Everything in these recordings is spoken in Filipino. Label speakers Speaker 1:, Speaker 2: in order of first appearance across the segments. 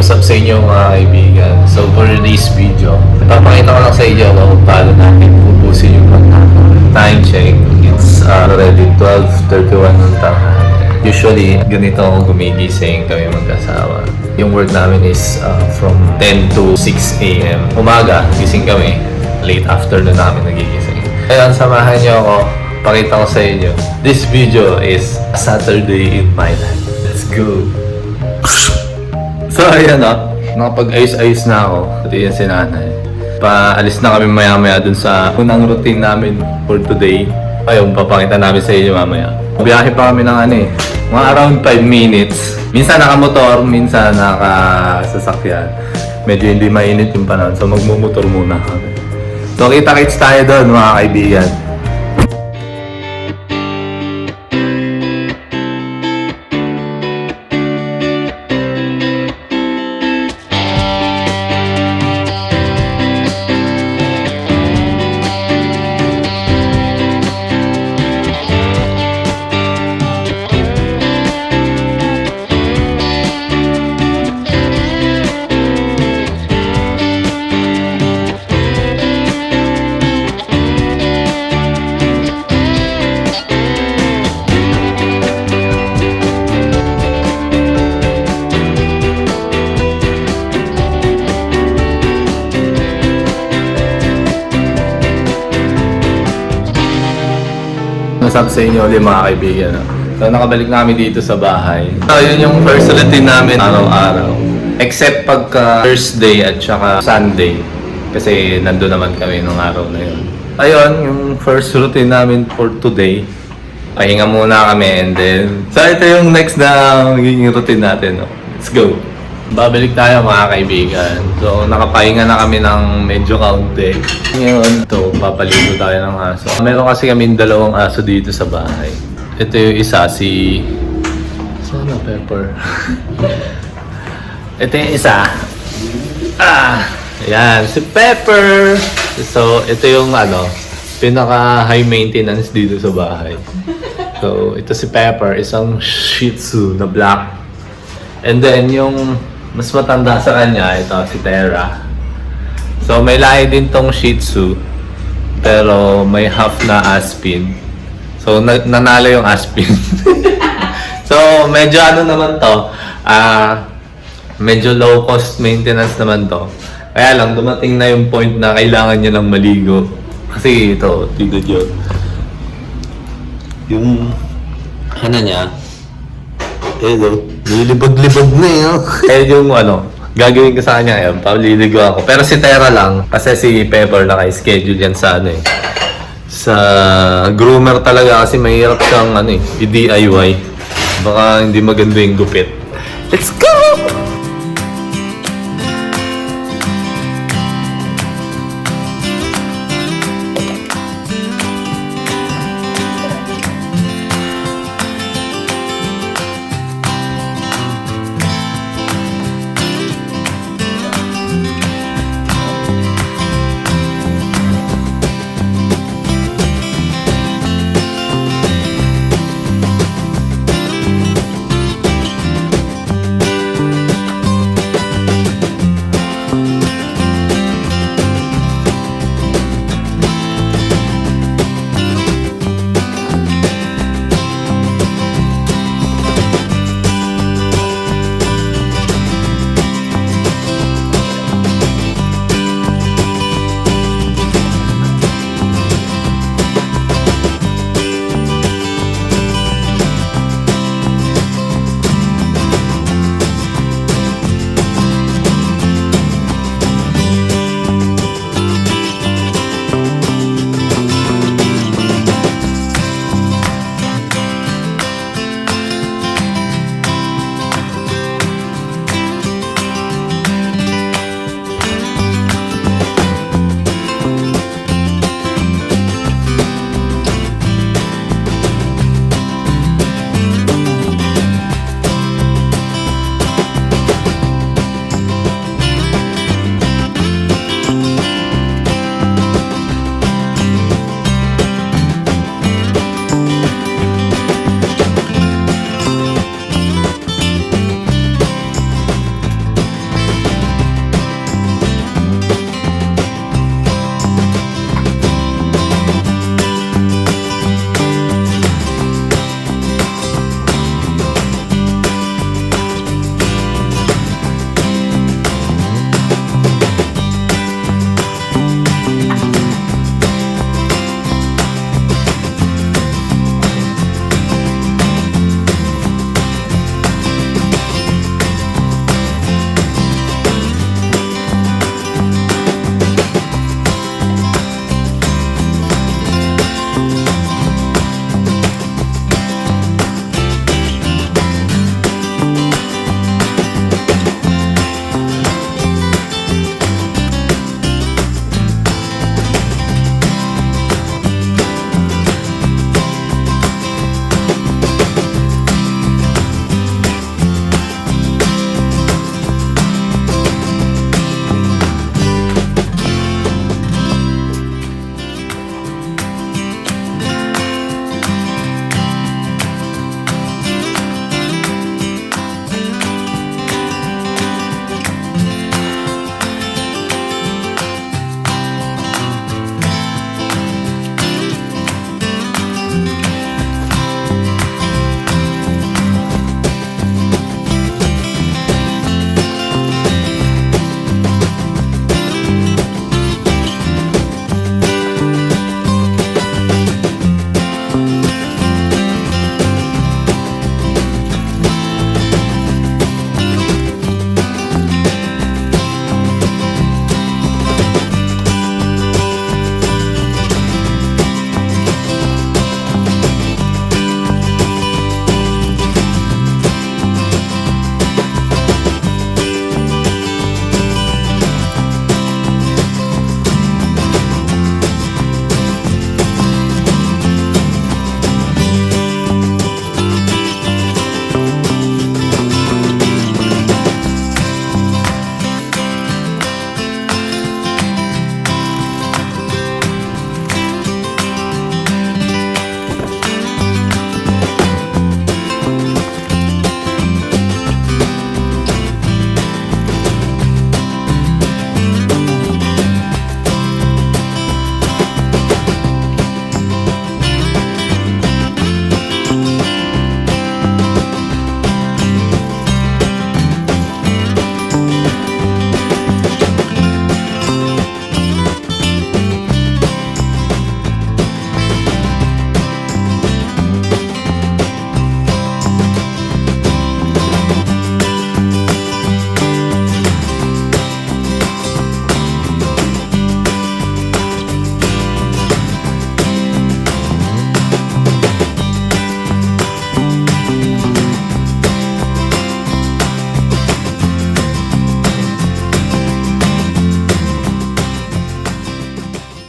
Speaker 1: what's up sa inyo mga kaibigan? So for this video, papakita ko lang sa inyo kung paano natin pupusin yung pagkakon. Time check, it's uh, already 12.31 ng tanghali. Usually, ganito ako gumigising kami mag-asawa. Yung work namin is uh, from 10 to 6 a.m. Umaga, gising kami. Late afternoon namin nagigising. Kaya samahan niyo ako, pakita ko sa inyo. This video is Saturday in my life. Let's go! So ayan o, nakapag-ayos-ayos na ako. Ito yan si nanay. Paalis na kami maya-maya dun sa unang routine namin for today. Ayun, papakita namin sa inyo mamaya. Biyahe pa kami ng ano eh, mga around 5 minutes. Minsan nakamotor, minsan nakasasakyan. Medyo hindi mainit yung panahon, so magmumotor muna kami. So kita-kits tayo doon mga kaibigan. Masap sa inyo ulit mga kaibigan. no? So nakabalik namin dito sa bahay. So yun yung first routine namin araw-araw. Except pagka Thursday at saka Sunday. Kasi nandun naman kami nung araw na yun. Ayun, yung first routine namin for today. Pahinga muna kami and then... So ito yung next na magiging routine natin. No? Let's go! Babalik tayo mga kaibigan. So, nakapahinga na kami ng medyo kaunti. Ngayon, ito, papaligo tayo ng aso. Meron kasi kami dalawang aso dito sa bahay. Ito yung isa, si... Sana Pepper. ito yung isa. Ah! Yan, si Pepper! So, ito yung ano, pinaka high maintenance dito sa bahay. So, ito si Pepper, isang Shih Tzu na black And then yung mas matanda sa kanya, ito si Terra. So may lahi din tong Shih Tzu, pero may half na Aspin. So na- nanalo yung Aspin. so medyo ano naman to, ah medyo low cost maintenance naman to. Kaya lang dumating na yung point na kailangan niya ng maligo. Kasi ito, tignan nyo. Yung ano niya, Hello. Nilibag-libag na eh. oh. Eh yung ano, gagawin ko sa kanya ngayon, paliligo ako. Pero si Tera lang, kasi si Pepper naka-schedule yan sa ano eh. Sa groomer talaga kasi mahirap siyang ano eh, i-DIY. Baka hindi maganda yung gupit. Let's go!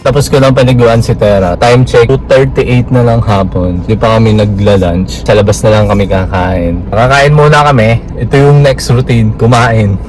Speaker 1: Tapos ko lang paliguan si Tera. Time check, 2.38 na lang hapon. Di pa kami nagla-lunch. Sa labas na lang kami kakain. Kakain muna kami. Ito yung next routine, kumain.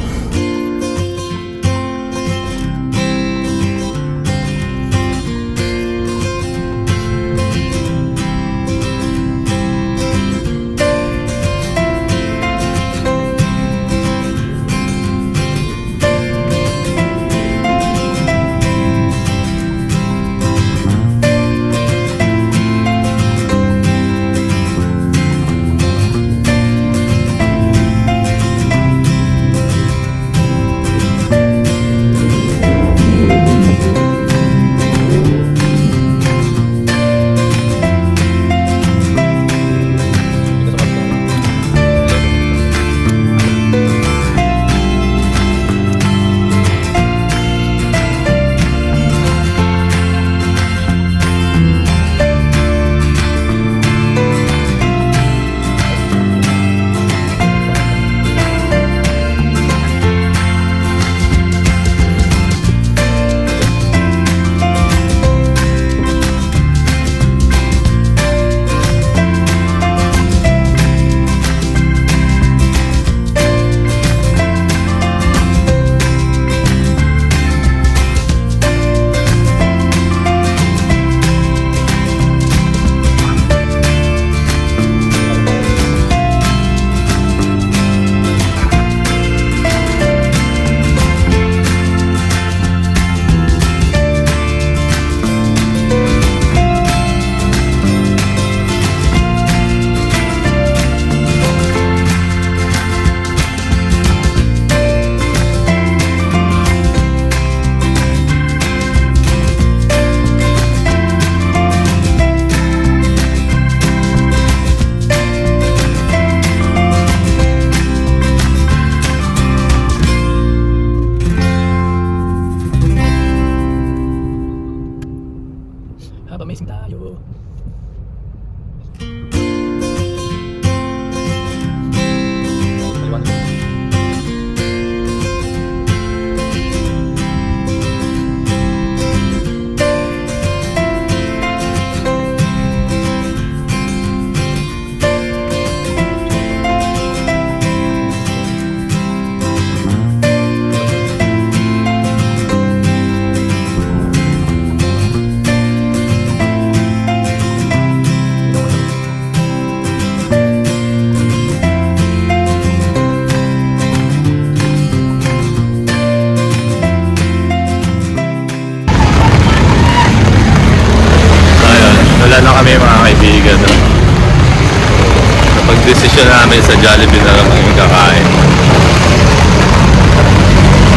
Speaker 1: Habang amazing tayo. Ayun, Jollibee na lang kami kakain.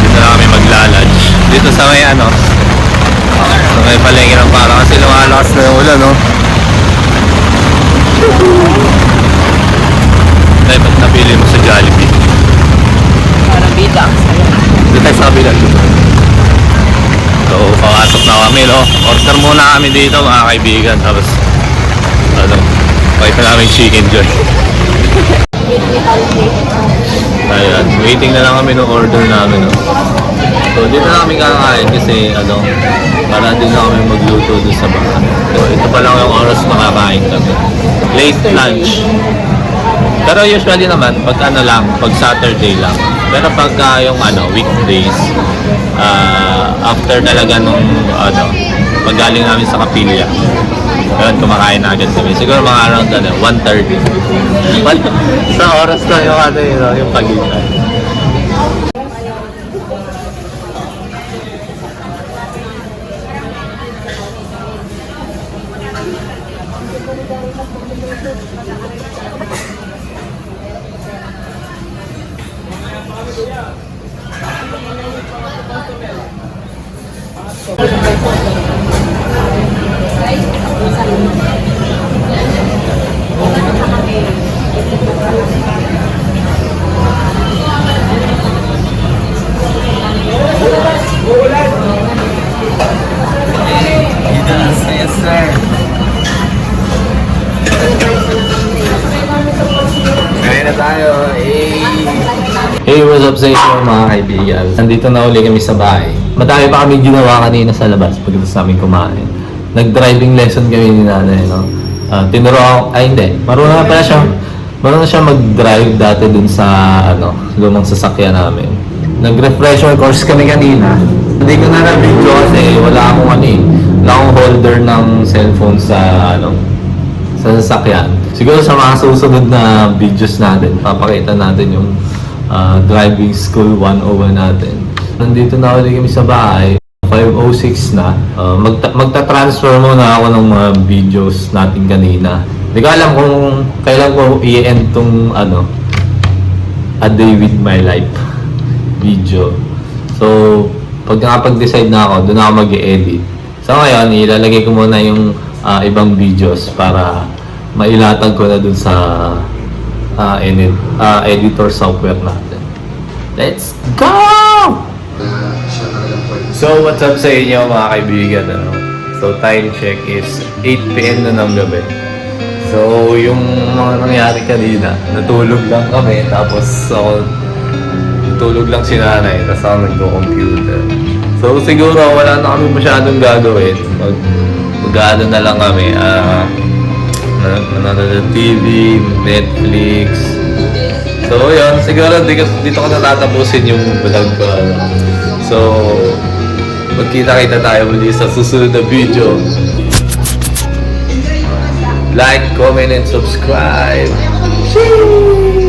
Speaker 1: Dito na kami maglalunch. Dito sa may ano, sa may palengke ng para kasi lumalakas na yung ulan, no? Dahil ba't napili mo sa Jollibee?
Speaker 2: Parang bida ang saya.
Speaker 1: Dito tayo sa kabila dito. So, papasok na kami, no? Order muna kami dito, mga kaibigan. Tapos, ano, pakita namin chicken joy. Ayan, waiting na lang kami ng order namin, no? So, dito na kami kakain kasi, ano, para din na kami magluto doon sa bahay. So, ito pa lang yung oras makakain kami. Late lunch. Pero usually naman, pag ano lang, pag Saturday lang. Pero pagka yung ano, weekdays, ah, after talaga nung ano, pag galing namin sa kapilya, yun, kumakain na agad kami. Siguro mga around ano, 1.30. Wal- sa oras na yung ano yun, yung pagitan. Up sa inyo mga kaibigan? Nandito na uli kami sa bahay. madami pa kami ginawa kanina sa labas pagkatapos namin kumain. Nag-driving lesson kami ni nanay, no? Ah, tinuro ako, ay hindi, marunong na pala siya, marunong na siya mag-drive dati dun sa, ano, lumang sasakyan namin. Nag-refresher course kami kanina. Hindi ko na na-video kasi wala akong ano eh, holder ng cellphone sa, ano, sa sasakyan. Siguro sa mga susunod na videos natin, papakita natin yung ah, driving school 101 natin. Nandito na ulit kami sa bahay. 5.06 na. Ah, magta- magta-transfer muna ako ng mga videos natin kanina. Hindi ko alam kung kailan ko i-end tong ano, A Day With My Life video. So, pag nakapag-decide na ako, doon ako mag edit So ngayon, ilalagay ko muna yung ah, ibang videos para mailatag ko na dun sa ah, edit, ah, editor software natin. Let's go! So, what's up sa inyo mga kaibigan? Ano? So, time check is 8pm na ng gabi. So, yung mga nangyari kanina, natulog lang kami, tapos ako, natulog lang si nanay, tapos ako nagko-computer. So, siguro wala na kami masyadong gagawin. Mag, mag na lang kami. Uh, nanonood ng TV, Netflix. So, yun. Siguro dito, ko natatapusin yung vlog ko. ano. So, magkita-kita tayo muli sa susunod na video. Like, comment, and subscribe. Sheesh!